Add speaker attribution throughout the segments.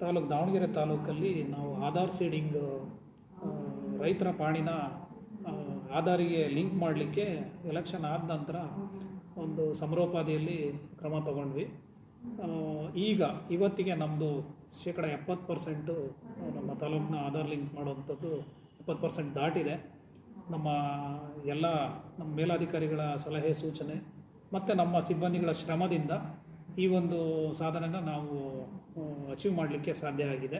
Speaker 1: ತಾಲೂಕು ದಾವಣಗೆರೆ ತಾಲೂಕಲ್ಲಿ ನಾವು ಆಧಾರ್ ಸೀಡಿಂಗ್ ರೈತರ ಪಾಣಿನ ಆಧಾರಿಗೆ ಲಿಂಕ್ ಮಾಡಲಿಕ್ಕೆ ಎಲೆಕ್ಷನ್ ಆದ ನಂತರ ಒಂದು ಸಮರೋಪಾದಿಯಲ್ಲಿ ಕ್ರಮ ತಗೊಂಡ್ವಿ. ಈಗ ಇವತ್ತಿಗೆ ನಮ್ಮದು ಶೇಕಡ ಎಪ್ಪತ್ತು ಪರ್ಸೆಂಟು ನಮ್ಮ ತಾಲೂಕಿನ ಆಧಾರ್ ಲಿಂಕ್ ಮಾಡುವಂಥದ್ದು ಎಪ್ಪತ್ತು ಪರ್ಸೆಂಟ್ ದಾಟಿದೆ. ನಮ್ಮ ಎಲ್ಲ ನಮ್ಮ ಮೇಲಾಧಿಕಾರಿಗಳ ಸಲಹೆ ಸೂಚನೆ ಮತ್ತು ನಮ್ಮ ಸಿಬ್ಬಂದಿಗಳ ಶ್ರಮದಿಂದ ಈ ಒಂದು ಸಾಧನೆನ ನಾವು ಅಚೀವ್ ಮಾಡಲಿಕ್ಕೆ ಸಾಧ್ಯ ಆಗಿದೆ.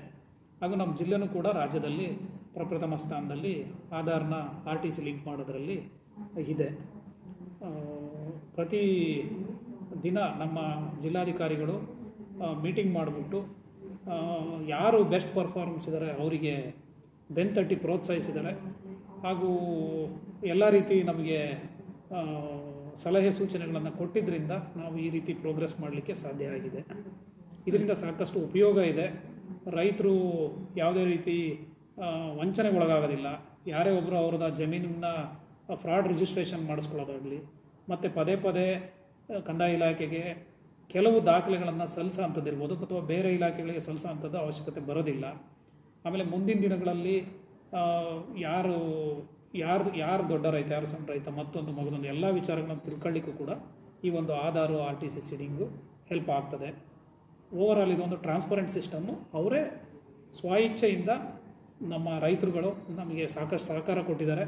Speaker 1: ಹಾಗೂ ನಮ್ಮ ಜಿಲ್ಲೆನೂ ಕೂಡ ರಾಜ್ಯದಲ್ಲಿ ಪ್ರಪ್ರಥಮ ಸ್ಥಾನದಲ್ಲಿ ಆಧಾರ್ನ ಆರ್ ಟಿ ಸಿ ಲಿಂಕ್ ಮಾಡೋದರಲ್ಲಿ ಇದೆ. ಪ್ರತಿ ದಿನ ನಮ್ಮ ಜಿಲ್ಲಾಧಿಕಾರಿಗಳು ಮೀಟಿಂಗ್ ಮಾಡಿಬಿಟ್ಟು ಯಾರು ಬೆಸ್ಟ್ ಪರ್ಫಾರ್ಮೆನ್ಸ್ ಇದ್ದಾರೆ ಅವರಿಗೆ ಬೆನ್ತಟ್ಟಿ ಪ್ರೋತ್ಸಾಹಿಸಿದ್ದಾರೆ. ಹಾಗೂ ಎಲ್ಲ ರೀತಿ ನಮಗೆ ಸಲಹೆ ಸೂಚನೆಗಳನ್ನು ಕೊಟ್ಟಿದ್ದರಿಂದ ನಾವು ಈ ರೀತಿ ಪ್ರೋಗ್ರೆಸ್ ಮಾಡಲಿಕ್ಕೆ ಸಾಧ್ಯ ಆಗಿದೆ. ಇದರಿಂದ ಸಾಕಷ್ಟು ಉಪಯೋಗ ಇದೆ. ರೈತರು ಯಾವುದೇ ರೀತಿ ವಂಚನೆಗೊಳಗಾಗೋದಿಲ್ಲ. ಯಾರೇ ಒಬ್ಬರು ಅವ್ರದ ಜಮೀನನ್ನ ಫ್ರಾಡ್ ರಿಜಿಸ್ಟ್ರೇಷನ್ ಮಾಡಿಸ್ಕೊಳ್ಳೋದಾಗಲಿ, ಮತ್ತು ಪದೇ ಪದೇ ಕಂದಾಯ ಇಲಾಖೆಗೆ ಕೆಲವು ದಾಖಲೆಗಳನ್ನು ಸಲ್ಲಿಸೋ ಅಂಥದ್ದು ಇರ್ಬೋದು ಅಥವಾ ಬೇರೆ ಇಲಾಖೆಗಳಿಗೆ ಸಲ್ಲಿಸೋ ಅಂಥದ್ದು ಅವಶ್ಯಕತೆ ಬರೋದಿಲ್ಲ. ಆಮೇಲೆ ಮುಂದಿನ ದಿನಗಳಲ್ಲಿ ಯಾರು ಯಾರು ಯಾರು ದೊಡ್ಡ ರೈತ, ಯಾರು ಸಣ್ಣ ರೈತ, ಮತ್ತೊಂದು ಮಗದೊಂದು ಎಲ್ಲ ವಿಚಾರಗಳನ್ನು ತಿಳ್ಕೊಳ್ಳಿಕ್ಕೂ ಕೂಡ ಈ ಒಂದು Aadhaar, R T C seeding help ಆಗ್ತದೆ. ಓವರಾಲ್ ಇದೊಂದು ಟ್ರಾನ್ಸ್ಪರೆಂಟ್ ಸಿಸ್ಟಮ್ಮು ಅವರೇ ಸ್ವಇಚ್ಛೆಯಿಂದ ನಮ್ಮ ರೈತರುಗಳು ನಮಗೆ ಸಾಕಷ್ಟು ಸಹಕಾರ ಕೊಟ್ಟಿದ್ದಾರೆ.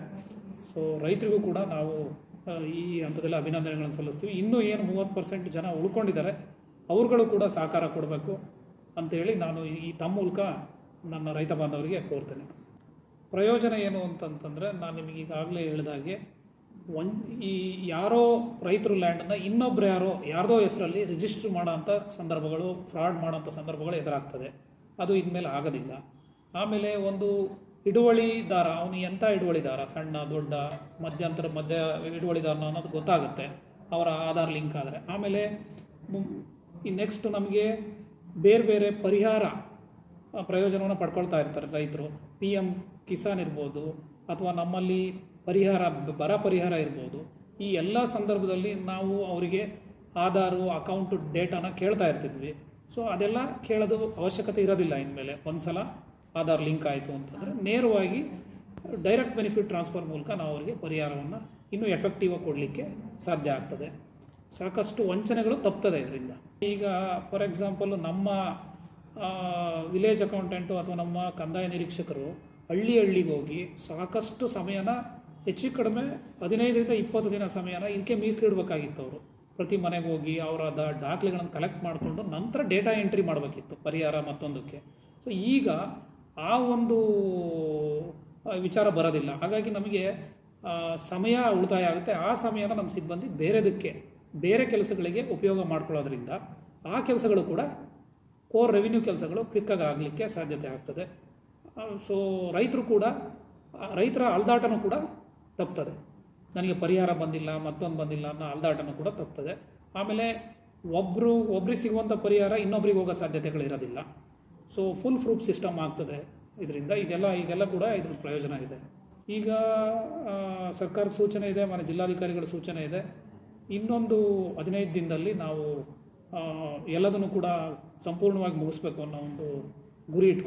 Speaker 1: ಸೊ ರೈತರಿಗೂ ಕೂಡ ನಾವು ಈ ಹಂತದಲ್ಲಿ ಅಭಿನಂದನೆಗಳನ್ನು ಸಲ್ಲಿಸ್ತೀವಿ. ಇನ್ನೂ ಏನು ಮೂವತ್ತು ಪರ್ಸೆಂಟ್ ಜನ ಉಳ್ಕೊಂಡಿದ್ದಾರೆ, ಅವ್ರುಗಳು ಕೂಡ ಸಹಕಾರ ಕೊಡಬೇಕು ಅಂತೇಳಿ ನಾನು ಈ ತಮ್ಮ ಮೂಲಕ ನನ್ನ ರೈತ ಬಾಂಧವರಿಗೆ ಕೋರ್ತೇನೆ. ಪ್ರಯೋಜನ ಏನು ಅಂತಂತಂದರೆ ನಾನು ನಿಮಗೆ ಈಗಾಗಲೇ ಹೇಳಿದಾಗೆ ಒನ್ ಈ ಯಾರೋ ರೈತರು ಲ್ಯಾಂಡನ್ನು ಇನ್ನೊಬ್ರು ಯಾರೋ ಯಾರ್ದೋ ಹೆಸರಲ್ಲಿ ರಿಜಿಸ್ಟರ್ ಮಾಡೋಂಥ ಸಂದರ್ಭಗಳು ಫ್ರಾಡ್ ಮಾಡೋಂಥ ಸಂದರ್ಭಗಳು ಎದುರಾಗ್ತದೆ. ಅದು ಇನ್ಮೇಲೆ ಆಗೋದಿಲ್ಲ. ಆಮೇಲೆ ಒಂದು ಹಿಡುವಳಿದಾರ ಅವನು ಎಂಥ ಹಿಡುವಳಿದಾರ ಸಣ್ಣ, ದೊಡ್ಡ, ಮಧ್ಯಂತರ, ಮಧ್ಯ ಹಿಡುವಳಿದಾರನ ಅನ್ನೋದು ಗೊತ್ತಾಗುತ್ತೆ. ಅವರ ಆಧಾರ್ ಲಿಂಕ್ ಆದರೆ. ಆಮೇಲೆ ಈ ನೆಕ್ಸ್ಟ್ ನಮಗೆ ಬೇರೆ ಬೇರೆ ಪರಿಹಾರ ಪ್ರಯೋಜನವನ್ನು ಪಡ್ಕೊಳ್ತಾ ಇರ್ತಾರೆ ರೈತರು. ಪಿ ಎಂ ಕಿಸಾನ್ ಇರ್ಬೋದು ಅಥವಾ ನಮ್ಮಲ್ಲಿ ಪರಿಹಾರ, ಬರ ಪರಿಹಾರ ಇರ್ಬೋದು, ಈ ಎಲ್ಲ ಸಂದರ್ಭದಲ್ಲಿ ನಾವು ಅವರಿಗೆ ಆಧಾರು, ಅಕೌಂಟು, ಡೇಟಾನ ಕೇಳ್ತಾ ಇರ್ತಿದ್ವಿ. ಸೊ ಅದೆಲ್ಲ ಕೇಳೋದು ಅವಶ್ಯಕತೆ ಇರೋದಿಲ್ಲ ಇನ್ಮೇಲೆ. ಒಂದು ಸಲ ಆಧಾರ್ ಲಿಂಕ್ ಆಯಿತು ಅಂತಂದರೆ ನೇರವಾಗಿ ಡೈರೆಕ್ಟ್ ಬೆನಿಫಿಟ್ ಟ್ರಾನ್ಸ್ಫರ್ ಮೂಲಕ ನಾವು ಅವರಿಗೆ ಪರಿಹಾರವನ್ನು ಇನ್ನೂ ಎಫೆಕ್ಟಿವ್ ಆಗಿ ಕೊಡಲಿಕ್ಕೆ ಸಾಧ್ಯ ಆಗ್ತದೆ. ಸಾಕಷ್ಟು ವಂಚನೆಗಳು ತಪ್ತದೆ ಇದರಿಂದ. ಈಗ ಫಾರ್ ಎಕ್ಸಾಂಪಲ್ ನಮ್ಮ ವಿಲೇಜ್ ಅಕೌಂಟೆಂಟು ಅಥವಾ ನಮ್ಮ ಕಂದಾಯ ನಿರೀಕ್ಷಕರು ಹಳ್ಳಿ ಹಳ್ಳಿಗೆ ಹೋಗಿ ಸಾಕಷ್ಟು ಸಮಯನ ಹೆಚ್ಚು ಕಡಿಮೆ ಹದಿನೈದರಿಂದ ಇಪ್ಪತ್ತು ದಿನ ಸಮಯನ ಇದಕ್ಕೆ ಮೀಸಲಿಡಬೇಕಾಗಿತ್ತು ಅವರು. ಪ್ರತಿ ಮನೆಗೆ ಹೋಗಿ ಅವರ ದ ದಾಖಲೆಗಳನ್ನು ಕಲೆಕ್ಟ್ ಮಾಡಿಕೊಂಡು ನಂತರ ಡೇಟಾ ಎಂಟ್ರಿ ಮಾಡಬೇಕಿತ್ತು, ಪರಿಹಾರ ಮತ್ತೊಂದಕ್ಕೆ. ಸೊ ಈಗ ಆ ಒಂದು ವಿಚಾರ ಬರೋದಿಲ್ಲ. ಹಾಗಾಗಿ ನಮಗೆ ಸಮಯ ಉಳಿತಾಯ ಆಗುತ್ತೆ. ಆ ಸಮಯನ ನಮ್ಮ ಸಿಬ್ಬಂದಿ ಬೇರೆದಕ್ಕೆ, ಬೇರೆ ಕೆಲಸಗಳಿಗೆ ಉಪಯೋಗ ಮಾಡ್ಕೊಳ್ಳೋದ್ರಿಂದ ಆ ಕೆಲಸಗಳು ಕೂಡ ಕೋರ್ ರೆವಿನ್ಯೂ ಕೆಲಸಗಳು ಕ್ವಿಕ್ಕಾಗಿ ಆಗಲಿಕ್ಕೆ ಸಾಧ್ಯತೆ ಆಗ್ತದೆ. ಸೊ ರೈತರು ಕೂಡ ರೈತರ ಅಲ್ದಾಟನೂ ಕೂಡ ತಪ್ತದೆ. ನನಗೆ ಪರಿಹಾರ ಬಂದಿಲ್ಲ, ಮತ್ತೊಂದು ಬಂದಿಲ್ಲ ಅನ್ನೋ ಅಲ್ದಾಟನೂ ಕೂಡ ತಪ್ತದೆ. ಆಮೇಲೆ ಒಬ್ಬರು ಒಬ್ರಿಗೆ ಸಿಗುವಂಥ ಪರಿಹಾರ ಇನ್ನೊಬ್ರಿಗೆ ಹೋಗೋ ಸಾಧ್ಯತೆಗಳಿರೋದಿಲ್ಲ ಸೊ ಫುಲ್ ಪ್ರೂಫ್ ಸಿಸ್ಟಮ್ ಆಗ್ತದೆ ಇದರಿಂದ. ಇದೆಲ್ಲ ಇದೆಲ್ಲ ಕೂಡ ಇದ್ರ ಪ್ರಯೋಜನ ಇದೆ. ಈಗ ಸರ್ಕಾರದ ಸೂಚನೆ ಇದೆ ಮನೆ ಜಿಲ್ಲಾಧಿಕಾರಿಗಳ ಸೂಚನೆ ಇದೆ. ಇನ್ನೊಂದು ಹದಿನೈದು ದಿನದಲ್ಲಿ ನಾವು ಎಲ್ಲದನ್ನು ಕೂಡ ಸಂಪೂರ್ಣವಾಗಿ ಮುಗಿಸ್ಬೇಕು ಅನ್ನೋ ಒಂದು ಗುರಿ